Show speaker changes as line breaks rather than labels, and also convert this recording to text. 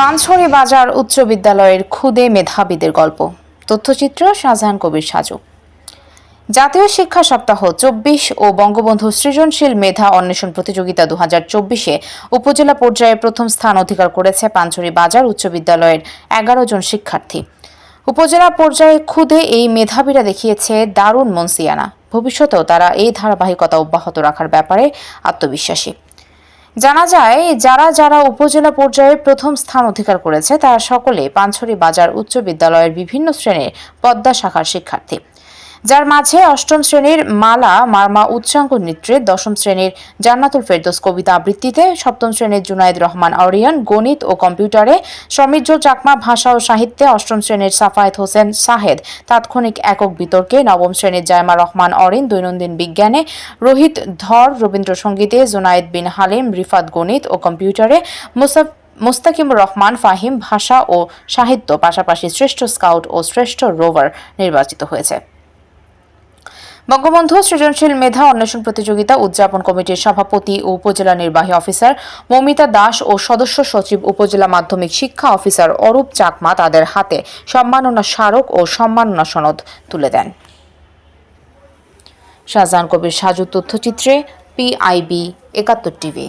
পাঁচছড়ি বাজার উচ্চ বিদ্যালয়ের খুদে মেধাবীদের গল্প। তথ্যচিত্র শাহজাহান কবির সাজু। জাতীয় শিক্ষা সপ্তাহ চব্বিশ ও বঙ্গবন্ধু সৃজনশীল মেধা অন্বেষণ প্রতিযোগিতা দু হাজার চব্বিশে উপজেলা পর্যায়ে প্রথম স্থান অধিকার করেছে পাঞ্চরি বাজার উচ্চ বিদ্যালয়ের এগারো জন শিক্ষার্থী। উপজেলা পর্যায়ে খুদে এই মেধাবীরা দেখিয়েছে দারুণ মনসিয়ানা। ভবিষ্যতেও তারা এই ধারাবাহিকতা অব্যাহত রাখার ব্যাপারে আত্মবিশ্বাসী। জানা যায়, যারা যারা উপজেলা পর্যায়ে প্রথম স্থান অধিকার করেছে, তারা সকলে পাঞ্ছড়ি বাজার উচ্চ বিদ্যালয়ের বিভিন্ন শ্রেণির পদ্মা শাখার শিক্ষার্থী। যার মাঝে অষ্টম শ্রেণির মালা, মারমা উচ্চাঙ্গ নৃত্যে দশম শ্রেণির জান্নাতুল ফেরদোস কবিতা আবৃত্তিতে সপ্তম শ্রেণির জুনায়েদ রহমান অরিয়ন গণিত ও কম্পিউটারে সমৃদ্ধ চাকমা ভাষা ও সাহিত্যে অষ্টম শ্রেণির সাফায়েত হোসেন সাহেদ। তাৎক্ষণিক একক বিতর্কে নবম শ্রেণির জায়মা রহমান অরিন, দৈনন্দিন বিজ্ঞানে রোহিত ধর, রবীন্দ্রসঙ্গীতে জুনায়েদ বিন হালিম, রিফাত গণিত ও কম্পিউটারে মুসাফ মুস্তাকিমুর রহমান ফাহিম ভাষা ও সাহিত্য, পাশাপাশি শ্রেষ্ঠ স্কাউট ও শ্রেষ্ঠ রোভার নির্বাচিত হয়েছে। বঙ্গবন্ধু সৃজনশীল মেধা অন্বেষণ প্রতিযোগিতা উদযাপন কমিটির সভাপতি ও উপজেলা নির্বাহী অফিসার মমিতা দাস ও সদস্য সচিব উপজেলা মাধ্যমিক শিক্ষা অফিসার অরূপ চাকমা তাদের হাতে সম্মাননা স্মারক ও সম্মাননা সনদ তুলে দেন। শাহজাহান কবির সাজু তথ্যচিত্রে, পিআইবি একাত্তর টিভি।